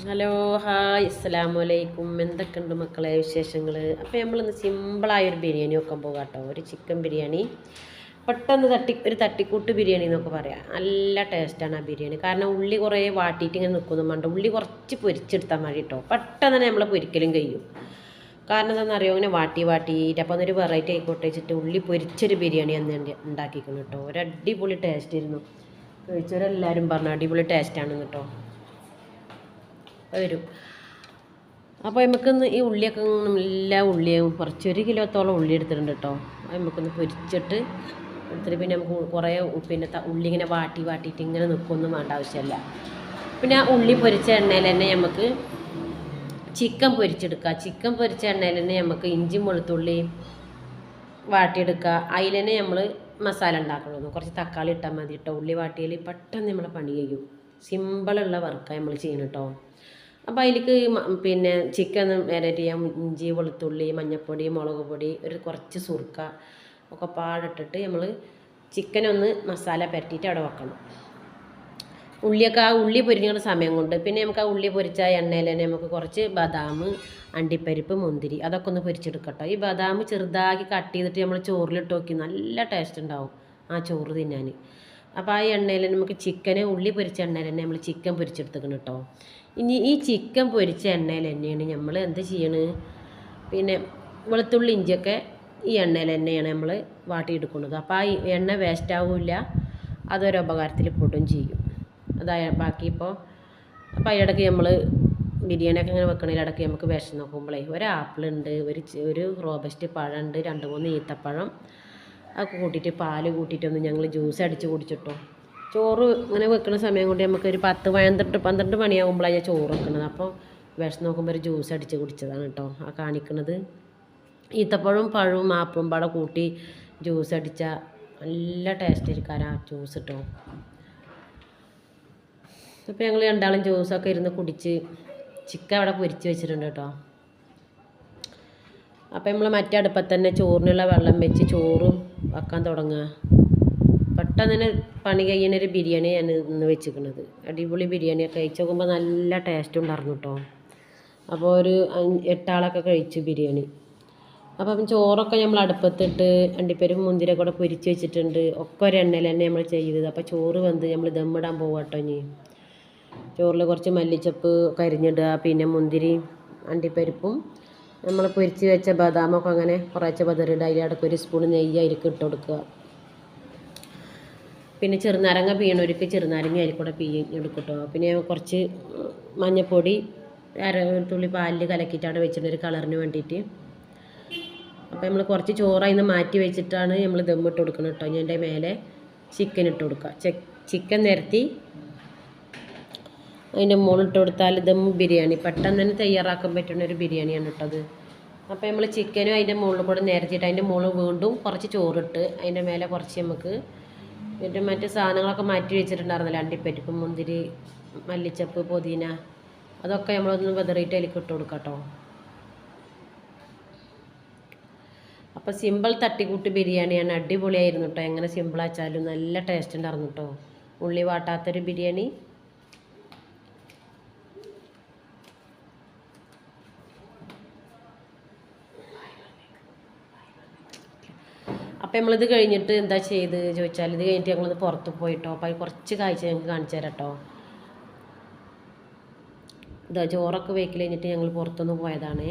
Hello hi അസ്സലാമു അലൈക്കും എന്തൊക്കെയുണ്ട് മക്കളെ വിശേഷങ്ങൾ അപ്പോൾ നമ്മളിന്ന് സിമ്പിളായൊരു ബിരിയാണി വെക്കാൻ പോകാം കേട്ടോ ഒരു ചിക്കൻ ബിരിയാണി പെട്ടെന്ന് തട്ടി ഒരു തട്ടിക്കൂട്ട് ബിരിയാണി എന്നൊക്കെ പറയാം. നല്ല ടേസ്റ്റാണ് ആ ബിരിയാണി. കാരണം ഉള്ളി കുറേ വാട്ടിയിട്ട് ഇങ്ങനെ നിൽക്കുന്നു വേണ്ട ഉള്ളി കുറച്ച് പൊരിച്ചെടുത്താൽ മതി കേട്ടോ പെട്ടെന്ന് തന്നെ നമ്മൾ പൊരിക്കലും കഴിയും. കാരണം എന്താണെന്ന് അറിയോ ഇങ്ങനെ വാട്ടി വാട്ടിയിട്ട് അപ്പോൾ അതൊരു വെറൈറ്റി ആയിക്കോട്ടെ വെച്ചിട്ട് ഉള്ളി പൊരിച്ചൊരു ബിരിയാണി അന്ന് ഉണ്ടാക്കിക്കുന്നു കേട്ടോ ഒരു അടിപൊളി ടേസ്റ്റ് ആയിരുന്നു. കഴിച്ചവരെല്ലാവരും പറഞ്ഞു അടിപൊളി ടേസ്റ്റാണ് കേട്ടോ വരും. അപ്പോൾ നമുക്കൊന്ന് ഈ ഉള്ളിയൊക്കെ എല്ലാ ഉള്ളിയും കുറച്ച് ഒരു കിലോത്തോളം ഉള്ളി എടുത്തിട്ടുണ്ട് കേട്ടോ നമുക്കൊന്ന് പൊരിച്ചിട്ട് എടുത്തിട്ട് പിന്നെ നമുക്ക് കുറേ പിന്നെ ഉള്ളി ഇങ്ങനെ വാട്ടി വാട്ടിയിട്ട് ഇങ്ങനെ നിൽക്കൊന്നും വേണ്ട ആവശ്യമില്ല പിന്നെ ആ ഉള്ളി പൊരിച്ച എണ്ണയിൽ തന്നെ നമുക്ക് ചിക്കൻ പൊരിച്ചെടുക്കുക ചിക്കൻ പൊരിച്ച എണ്ണയിൽ തന്നെ നമുക്ക് ഇഞ്ചിയും വെളുത്തുള്ളി വാട്ടിയെടുക്കുക അതിൽ തന്നെ നമ്മൾ മസാല ഉണ്ടാക്കണമെന്ന് കുറച്ച് തക്കാളി ഇട്ടാൽ മതി കേട്ടോ ഉള്ളി വാട്ടിയാൽ പെട്ടെന്ന് നമ്മളെ പണി കഴിയും. സിമ്പിളുള്ള വർക്കാണ് നമ്മൾ ചെയ്യണം കേട്ടോ അപ്പോൾ അതിലേക്ക് പിന്നെ ചിക്കൻ മാരിനേറ്റ് ചെയ്യാം. ഇഞ്ചി വെളുത്തുള്ളി മഞ്ഞൾപ്പൊടി മുളക് പൊടി ഒരു കുറച്ച് സുർക്ക ഒക്കെ പാടിട്ടിട്ട് നമ്മൾ ചിക്കനൊന്ന് മസാല പരട്ടിയിട്ട് അവിടെ വെക്കണം. ഉള്ളിയൊക്കെ ആ ഉള്ളി പൊരിഞ്ഞ സമയം കൊണ്ട് പിന്നെ നമുക്ക് ആ ഉള്ളി പൊരിച്ച എണ്ണയിൽ തന്നെ നമുക്ക് കുറച്ച് ബദാം അണ്ടിപ്പരിപ്പ് മുന്തിരി അതൊക്കെ ഒന്ന് പൊരിച്ചെടുക്കട്ടോ. ഈ ബദാം ചെറുതാക്കി കട്ട് ചെയ്തിട്ട് നമ്മൾ ചോറിലിട്ട് നോക്കി നല്ല ടേസ്റ്റ് ഉണ്ടാവും ആ ചോറ് തിന്നാൻ അപ്പോൾ ആ എണ്ണയിൽ നമുക്ക് ചിക്കന് ഉള്ളി പൊരിച്ച എണ്ണയിൽ തന്നെ നമ്മൾ ചിക്കൻ പൊരിച്ചെടുത്തേക്കണം കേട്ടോ ഇനി ഈ ചിക്കൻ പൊരിച്ച എണ്ണയിൽ തന്നെയാണ് നമ്മൾ എന്ത് ചെയ്യണത് പിന്നെ വെളുത്തുള്ളി ഇഞ്ചിയൊക്കെ ഈ എണ്ണയിൽ തന്നെയാണ് നമ്മൾ വാട്ടിയെടുക്കുന്നത്. അപ്പോൾ ആ എണ്ണ വേസ്റ്റ് ആവില്ല. അതൊരു ഉപകാരത്തിൽ പെടുകയും ചെയ്യും. അതായ ബാക്കി ഇപ്പോൾ അപ്പോൾ അതിനിടയ്ക്ക് നമ്മൾ ബിരിയാണിയൊക്കെ ഇങ്ങനെ വെക്കണതിലിടയ്ക്ക് നമുക്ക് വിഷം നോക്കുമ്പോഴേ ഒരു ആപ്പിളുണ്ട് ഒരു ഒരു റോബസ്റ്റ് പഴമുണ്ട് രണ്ട് മൂന്ന് ഈത്തപ്പഴം അതൊക്കെ കൂട്ടിയിട്ട് പാൽ കൂട്ടിയിട്ടൊന്ന് ഞങ്ങൾ ജ്യൂസ് അടിച്ച് കുടിച്ചിട്ടോ. ചോറ് ഇങ്ങനെ വെക്കുന്ന സമയം കൊണ്ട് നമുക്ക് ഒരു പത്ത് പന്ത്രണ്ട് പന്ത്രണ്ട് മണിയാകുമ്പോഴാണ് ചോറ് വെക്കുന്നത് അപ്പോൾ വിഷം നോക്കുമ്പോൾ ഒരു ജ്യൂസ് അടിച്ച് കുടിച്ചതാണ് കേട്ടോ ആ കാണിക്കുന്നത് ഈത്തപ്പഴവും പഴവും മാപ്പും പാടെ കൂട്ടി ജ്യൂസ് അടിച്ച നല്ല ടേസ്റ്റ് ആയിരിക്കും ആ ജ്യൂസ് കേട്ടോ അപ്പോൾ ഞങ്ങൾ രണ്ടാളും ജ്യൂസൊക്കെ ഇരുന്ന് കുടിച്ച് ചിക്കൻ അവിടെ പൊരിച്ച് വെച്ചിട്ടുണ്ട് കേട്ടോ അപ്പോൾ നമ്മൾ മറ്റേ അടുപ്പത്തന്നെ ചോറിനുള്ള വെള്ളം വെച്ച് ചോറും വെക്കാൻ തുടങ്ങുക. പെട്ടെന്ന് തന്നെ പണി കഴിയുന്ന ഒരു ബിരിയാണി ഞാൻ ഇന്ന് വെച്ചിരിക്കുന്നത്. അടിപൊളി ബിരിയാണിയൊക്കെ കഴിച്ച് നോക്കുമ്പോൾ നല്ല ടേസ്റ്റ് ഉണ്ടായിരുന്നു കേട്ടോ അപ്പോൾ ഒരു എട്ടാളൊക്കെ കഴിച്ചു ബിരിയാണി. അപ്പം ചോറൊക്കെ നമ്മൾ അടുപ്പത്തിട്ട് അണ്ടിപ്പരും മുന്തിരൊക്കെ കൂടെ പൊരിച്ച് വെച്ചിട്ടുണ്ട്. ഒക്കെ ഒരു എണ്ണയിൽ തന്നെ നമ്മൾ ചെയ്തത്. അപ്പോൾ ചോറ് വന്ന് നമ്മൾ ദമ്മിടാൻ പോവാ കേട്ടോ ഇനി. ചോറിൽ കുറച്ച് മല്ലിച്ചപ്പ് കരിഞ്ഞിടുക. പിന്നെ മുന്തിരി അണ്ടിപ്പരിപ്പും നമ്മൾ പൊരിച്ച് വെച്ച ബദാമൊക്കെ അങ്ങനെ കുറച്ച് പതറിടുക അതിലടക്ക് ഒരു സ്പൂൺ നെയ്യ് അതിലേക്ക് ഇട്ട് കൊടുക്കുക. പിന്നെ ചെറുനാരങ്ങ പീണൊരുക്ക് ചെറുനാരങ്ങ അതിൽ കൂടെ പിഴിഞ്ഞെടുക്കും പിന്നെ കുറച്ച് മഞ്ഞൾപ്പൊടി അര തുള്ളി പാലിൽ കലക്കിയിട്ടാണ് വെച്ചിട്ടൊരു ഒരു കളറിന് വേണ്ടിയിട്ട്. അപ്പോൾ നമ്മൾ കുറച്ച് ചോറായി നിന്ന് മാറ്റി വെച്ചിട്ടാണ് നമ്മൾ ദമ്മിട്ട് കൊടുക്കുന്നത് കേട്ടോ ഞാൻ എന്റെ മേലെ ചിക്കൻ ഇട്ട് കൊടുക്കുക. ചിക്കൻ നിരത്തി അതിന്റെ മുകളിലിട്ട് കൊടുത്താൽ ദം ബിരിയാണി. പെട്ടെന്ന് തന്നെ തയ്യാറാക്കാൻ പറ്റുന്ന ഒരു ബിരിയാണിയാണ് കേട്ടത് അപ്പോൾ നമ്മൾ ചിക്കനും അതിന്റെ മുകളിൽ കൂടെ നിരത്തിയിട്ട് അതിന്റെ മുകളിൽ വീണ്ടും കുറച്ച് ചോറിട്ട് അതിന്റെ മേലെ കുറച്ച് നമുക്ക് എന്നിട്ട് മറ്റ് സാധനങ്ങളൊക്കെ മാറ്റി വെച്ചിട്ടുണ്ടായിരുന്നല്ലോ. അണ്ടിപ്പരിപ്പ് മുന്തിരി മല്ലിച്ചപ്പ് പുതിന അതൊക്കെ നമ്മളൊന്ന് വെതറിയിട്ട് അതിലേക്ക് ഇട്ട് കൊടുക്കാം കേട്ടോ. അപ്പോൾ സിമ്പിൾ തട്ടിക്കൂട്ട് ബിരിയാണിയാണ്. അടിപൊളിയായിരുന്നു കേട്ടോ. എങ്ങനെ സിമ്പിളാച്ചാലും നല്ല ടേസ്റ്റ് ഉണ്ടായിരുന്നു കേട്ടോ. ഉള്ളി വാട്ടാത്തൊരു ബിരിയാണി. അപ്പം നമ്മളിത് കഴിഞ്ഞിട്ട് എന്താ ചെയ്ത്? ചോദിച്ചാൽ ഇത് കഴിഞ്ഞിട്ട് ഞങ്ങളിത് പുറത്ത് പോയിട്ടോ? അപ്പം അത് കുറച്ച് കാഴ്ച ഞങ്ങൾക്ക് കാണിച്ചു തരാം ഇതാ ചോറൊക്കെ വെക്കൽ കഴിഞ്ഞിട്ട് ഞങ്ങൾ പുറത്തൊന്ന് പോയതാണേ.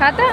खाता?